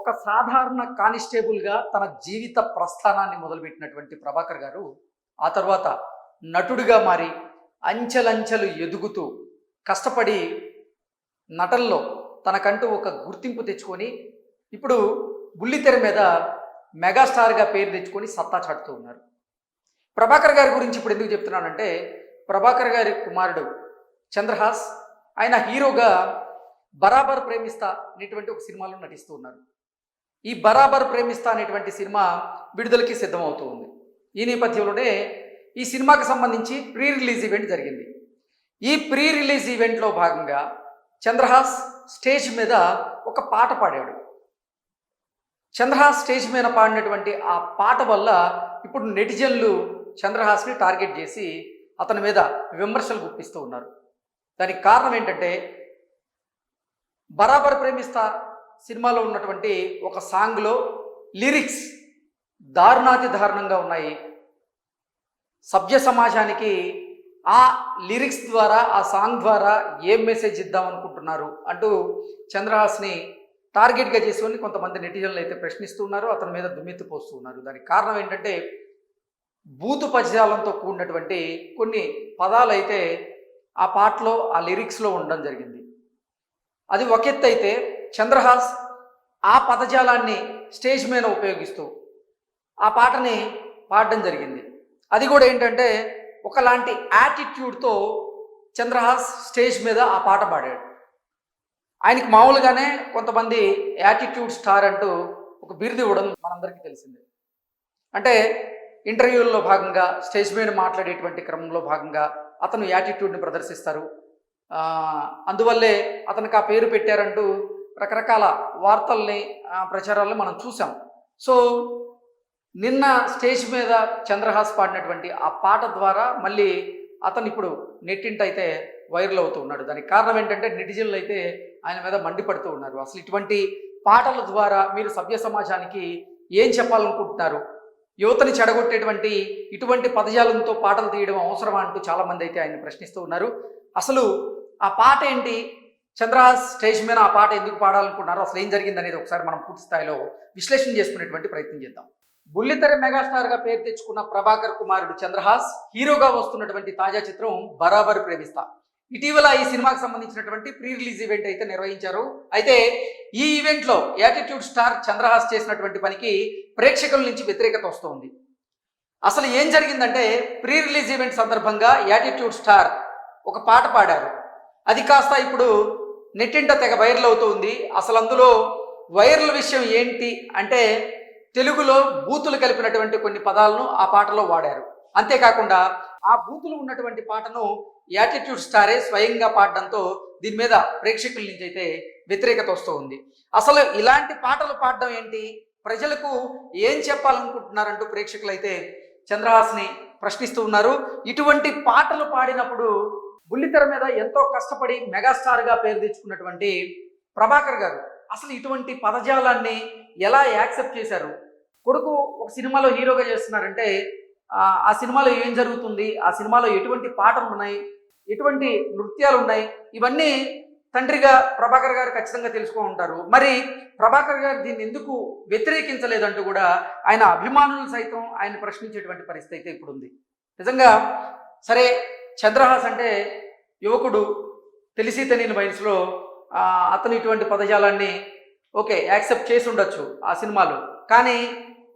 ఒక సాధారణ కానిస్టేబుల్గా తన జీవిత ప్రస్థానాన్ని మొదలుపెట్టినటువంటి ప్రభాకర్ గారు ఆ తర్వాత నటుడిగా మారి అంచెలంచెలు ఎదుగుతూ కష్టపడి నటల్లో తనకంటూ ఒక గుర్తింపు తెచ్చుకొని ఇప్పుడు బుల్లితెర మీద మెగాస్టార్గా పేరు తెచ్చుకొని సత్తా చాటుతూ ఉన్నారు. ప్రభాకర్ గారి గురించి ఇప్పుడు ఎందుకు చెప్తున్నానంటే ప్రభాకర్ గారి కుమారుడు చంద్రహాస్ ఆయన హీరోగా బరాబర్ ప్రేమిస్తా అనేటువంటి ఒక సినిమాలో నటిస్తూ ఉన్నారు. ఈ బరాబర్ ప్రేమిస్తా అనేటువంటి సినిమా విడుదలకి సిద్ధమవుతూ ఉంది ఈ నేపథ్యంలోనే ఈ సినిమాకి సంబంధించి ప్రీ రిలీజ్ ఈవెంట్ జరిగింది. ఈ ప్రీ రిలీజ్ ఈవెంట్లో భాగంగా చంద్రహాస్ స్టేజ్ మీద ఒక పాట పాడాడు. చంద్రహాస్ స్టేజ్ మీద పాడినటువంటి ఆ పాట వల్ల ఇప్పుడు నెటిజన్లు చంద్రహాస్ని టార్గెట్ చేసి అతని మీద విమర్శలు గుప్పిస్తూ ఉన్నారు. దానికి కారణం ఏంటంటే బరాబర్ ప్రేమిస్తా సినిమాలో ఉన్నటువంటి ఒక సాంగ్లో లిరిక్స్ దారుణాతి దారుణంగా ఉన్నాయి. సభ్య సమాజానికి ఆ లిరిక్స్ ద్వారా ఆ సాంగ్ ద్వారా ఏం మెసేజ్ ఇద్దాం అనుకుంటున్నారు అంటూ చంద్రహాస్ని టార్గెట్గా చేసుకొని కొంతమంది నెటిజన్లు అయితే ప్రశ్నిస్తూ ఉన్నారు. అతని మీద దుమ్మెత్తి పోస్తున్నారు దానికి కారణం ఏంటంటే బూతు పదజాలంతో కూడినటువంటి కొన్ని పదాలు అయితే ఆ పాటలో ఆ లిరిక్స్లో ఉండడం జరిగింది. అది ఒక ఎత్తు అయితే చంద్రహాస్ ఆ పదజాలాన్ని స్టేజ్ మీద ఉపయోగిస్తూ ఆ పాటని పాడడం జరిగింది. అది కూడా ఏంటంటే ఒకలాంటి యాటిట్యూడ్తో చంద్రహాస్ స్టేజ్ మీద ఆ పాట పాడాడు. ఆయనకి మామూలుగానే కొంతమంది యాటిట్యూడ్ స్టార్ అంటూ ఒక బిరుదు ఇవ్వడం మనందరికీ తెలిసిందే. అంటే ఇంటర్వ్యూల్లో భాగంగా స్టేజ్ మీద మాట్లాడేటువంటి క్రమంలో భాగంగా అతను యాటిట్యూడ్ని ప్రదర్శిస్తారు. అందువల్లే అతనికి ఆ పేరు పెట్టారంటూ రకరకాల వార్తల్ని ఆ, ప్రచారాలను మనం చూసాం సో నిన్న స్టేజ్ మీద చంద్రహాస్ పాడినటువంటి ఆ పాట ద్వారా మళ్ళీ అతను ఇప్పుడు నెట్టింట అయితే వైరల్ అవుతూ ఉన్నాడు. దానికి కారణం ఏంటంటే నెటిజన్లు అయితే ఆయన మీద మండిపడుతూ ఉన్నారు. అసలు ఇటువంటి పాటల ద్వారా మీరు సభ్య సమాజానికి ఏం చెప్పాలనుకుంటున్నారు? యువతని చెడగొట్టేటువంటి ఇటువంటి పదజాలంతో పాటలు తీయడం అవసరమా అంటూ చాలామంది అయితే ఆయన ప్రశ్నిస్తూ ఉన్నారు. అసలు ఆ పాట ఏంటి? చంద్రహాస్ స్టేజ్ మీద ఆ పాట ఎందుకు పాడాలనుకున్నారో అసలు ఏం జరిగింది అనేది ఒకసారి మనం పూర్తి స్థాయిలో విశ్లేషణ చేసుకునేటువంటి ప్రయత్నం చేద్దాం. బుల్లితెర మెగాస్టార్గా పేరు తెచ్చుకున్న ప్రభాకర్ కుమారుడు చంద్రహాస్ హీరోగా వస్తున్నటువంటి తాజా చిత్రం బరాబర్ ప్రేమిస్తా. ఇటీవల ఈ సినిమాకి సంబంధించినటువంటి ప్రీ రిలీజ్ ఈవెంట్ అయితే నిర్వహించారు. అయితే ఈ ఈవెంట్లో యాటిట్యూడ్ స్టార్ చంద్రహాస్ చేసినటువంటి పనికి ప్రేక్షకుల నుంచి వ్యతిరేకత వస్తోంది. అసలు ఏం జరిగిందంటే ప్రీ రిలీజ్ ఈవెంట్ సందర్భంగా యాటిట్యూడ్ స్టార్ ఒక పాట పాడారు. అది కాస్త ఇప్పుడు నెట్టింట తెగ వైరల్ అవుతుంది. అసలు అందులో వైరల్ విషయం ఏంటి అంటే తెలుగులో బూతులు కలిపినటువంటి కొన్ని పదాలను ఆ పాటలో వాడారు. అంతేకాకుండా ఆ బూతులు ఉన్నటువంటి పాటను యాటిట్యూడ్ స్టారే స్వయంగా పాడడంతో దీని మీద ప్రేక్షకుల నుంచి అయితే వ్యతిరేకత వస్తూ ఉంది. అసలు ఇలాంటి పాటలు పాడడం ఏంటి? ప్రజలకు ఏం చెప్పాలనుకుంటున్నారంటూ ప్రేక్షకులు అయితే చంద్రహాస్ని ప్రశ్నిస్తూ ఉన్నారు. ఇటువంటి పాటలు పాడినప్పుడు బుల్లితెర మీద ఎంతో కష్టపడి మెగాస్టార్గా పేరు తెచ్చుకున్నటువంటి ప్రభాకర్ గారు అసలు ఇటువంటి పదజాలాన్ని ఎలా యాక్సెప్ట్ చేశారు? కొడుకు ఒక సినిమాలో హీరోగా చేస్తున్నారంటే ఆ, సినిమాలో ఏం జరుగుతుంది? ఆ సినిమాలో ఎటువంటి పాటలు ఉన్నాయి? ఎటువంటి నృత్యాలు ఉన్నాయి? ఇవన్నీ తండ్రిగా ప్రభాకర్ గారు ఖచ్చితంగా తెలుసుకో ఉంటారు. మరి ప్రభాకర్ గారు దీన్ని ఎందుకు వ్యతిరేకించలేదంటూ కూడా ఆయన అభిమానులు సైతం ఆయన ప్రశ్నించేటువంటి పరిస్థితి అయితే ఇప్పుడు ఉంది నిజంగా సరే చంద్రహాస్ అంటే యువకుడు. తెలిసి తెలియని వయసులో అతను ఇటువంటి పదజాలాన్ని ఓకే యాక్సెప్ట్ చేసి ఉండొచ్చు ఆ సినిమాలో. కానీ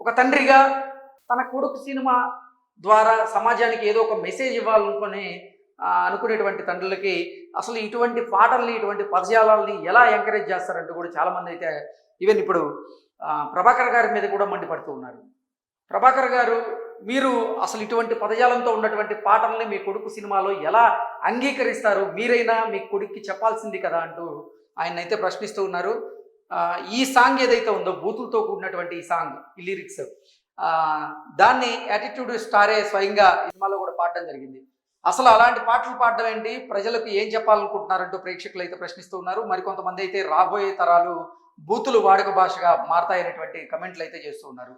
ఒక తండ్రిగా తన కొడుకు సినిమా ద్వారా సమాజానికి ఏదో ఒక మెసేజ్ ఇవ్వాలనుకుని అనుకునేటువంటి తండ్రులకి అసలు ఇటువంటి పాటల్ని ఇటువంటి పదజాలాల్ని ఎలా ఎంకరేజ్ చేస్తారంటూ కూడా చాలామంది అయితే ఈవెన్ ఇప్పుడు ప్రభాకర్ గారి మీద కూడా మండిపడుతూ ఉన్నారు. ప్రభాకర్ గారు మీరు అసలు ఇటువంటి పదజాలంతో ఉన్నటువంటి పాటల్ని మీ కొడుకు సినిమాలో ఎలా అంగీకరిస్తారు? మీరైనా మీ కొడుక్కి చెప్పాల్సింది కదా అంటూ ఆయన అయితే ప్రశ్నిస్తూ ఉన్నారు. ఈ సాంగ్ ఏదైతే ఉందో బూతులతో కూడినటువంటి ఈ సాంగ్ ఈ లిరిక్స్ దాన్ని యాటిట్యూడ్ స్టారే స్వయంగా సినిమాలో కూడా పాడడం జరిగింది. అసలు అలాంటి పాటలు పాడడం ఏంటి? ప్రజలకు ఏం చెప్పాలనుకుంటున్నారంటూ ప్రేక్షకులు అయితే ప్రశ్నిస్తూ ఉన్నారు. మరికొంతమంది అయితే రాబోయే తరాలు బూతులు వాడుక భాషగా మారతాయనేటువంటి కమెంట్లు అయితే చేస్తూ ఉన్నారు.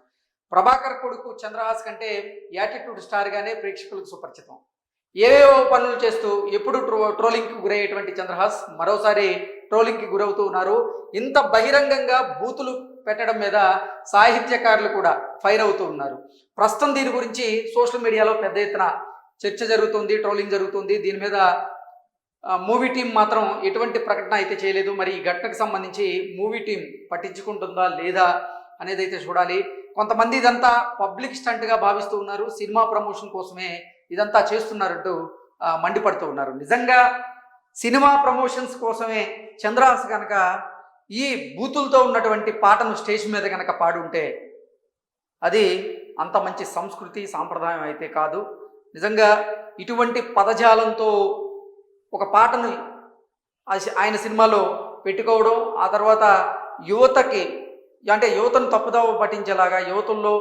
ప్రభాకర్ కొడుకు చంద్రహాస్ కంటే యాటిట్యూడ్ స్టార్గానే ప్రేక్షకులకు సుపరిచితం. ఏవేవో పనులు చేస్తూ ఎప్పుడు ట్రో ట్రోలింగ్కి గురయ్యేటువంటి చంద్రహాస్ మరోసారి ట్రోలింగ్కి గురవుతూ ఉన్నారు. ఇంత బహిరంగంగా బూతులు పెట్టడం మీద సాహిత్యకారులు కూడా ఫైర్ అవుతూ ఉన్నారు. ప్రస్తుతం దీని గురించి సోషల్ మీడియాలో పెద్ద ఎత్తున చర్చ జరుగుతుంది ట్రోలింగ్ జరుగుతుంది. దీని మీద మూవీ టీం మాత్రం ఎటువంటి ప్రకటన అయితే చేయలేదు. మరి ఈ ఘటనకు సంబంధించి మూవీ టీం పట్టించుకుంటుందా లేదా అనేది అయితే చూడాలి. కొంతమంది ఇదంతా పబ్లిక్ స్టంట్గా భావిస్తూ ఉన్నారు సినిమా ప్రమోషన్ కోసమే ఇదంతా చేస్తున్నారంటూ మండిపడుతూ ఉన్నారు. నిజంగా సినిమా ప్రమోషన్స్ కోసమే చంద్రహాస్ కనుక ఈ బూతులతో ఉన్నటువంటి పాటను స్టేజ్ మీద కనుక పాడుంటే అది అంత మంచి సంస్కృతి సాంప్రదాయం అయితే కాదు. నిజంగా ఇటువంటి పదజాలంతో ఒక పాటను ఆయన సినిమాలో పెట్టుకోవడం ఆ తర్వాత యువతకి అంటే యువతను తప్పుదావ పట్టించేలాగా యువతుల్లో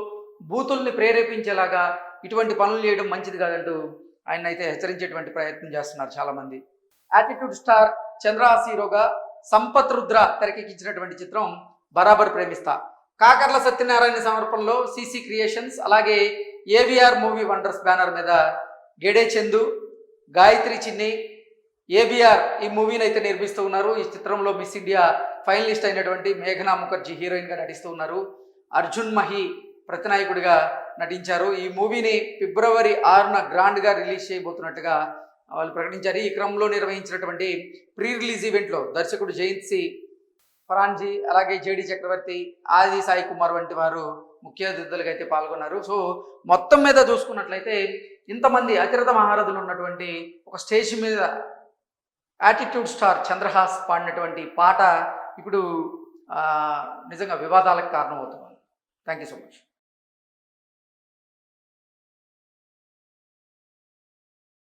బూతుల్ని ప్రేరేపించేలాగా ఇటువంటి పనులు చేయడం మంచిది కాదంటూ ఆయన అయితే హెచ్చరించేటువంటి ప్రయత్నం చేస్తున్నారు చాలామంది. యాటిట్యూడ్ స్టార్ చంద్రహాస్ సంపత్ రుద్ర తెరకెక్కించినటువంటి చిత్రం బరాబర్ ప్రేమిస్తా. కాకర్ల సత్యనారాయణ సమర్పణలో సిసి క్రియేషన్స్ అలాగే ఏవిఆర్ మూవీ వండర్స్ బ్యానర్ మీద గెడే చందు గాయత్రి చిన్ని ఏబిఆర్ ఈ మూవీని అయితే నిర్మిస్తూ ఉన్నారు. ఈ చిత్రంలో మిస్ ఇండియా ఫైనలిస్ట్ అయినటువంటి మేఘనా ముఖర్జీ హీరోయిన్గా నటిస్తూ ఉన్నారు. అర్జున్ మహి ప్రతినాయకుడిగా నటించారు. ఈ మూవీని ఫిబ్రవరి ఆరున గ్రాండ్గా రిలీజ్ చేయబోతున్నట్టుగా వాళ్ళు ప్రకటించారు. ఈ క్రమంలో నిర్వహించినటువంటి ప్రీ రిలీజ్ ఈవెంట్లో దర్శకుడు జయంత్ సి ఫరాన్జీ అలాగే జేడి చక్రవర్తి ఆది సాయి కుమార్ వంటి వారు ముఖ్య అతిథులుగా అయితే పాల్గొన్నారు. సో మొత్తం మీద చూసుకున్నట్లయితే ఇంతమంది అతిరథ మహారథులు ఉన్నటువంటి ఒక స్టేజ్ మీద యాటిట్యూడ్ స్టార్ చంద్రహాస్ పాడినటువంటి పాట ఇప్పుడు నిజంగా వివాదాలకు కారణమవుతున్నారు థ్యాంక్ యూ సో మచ్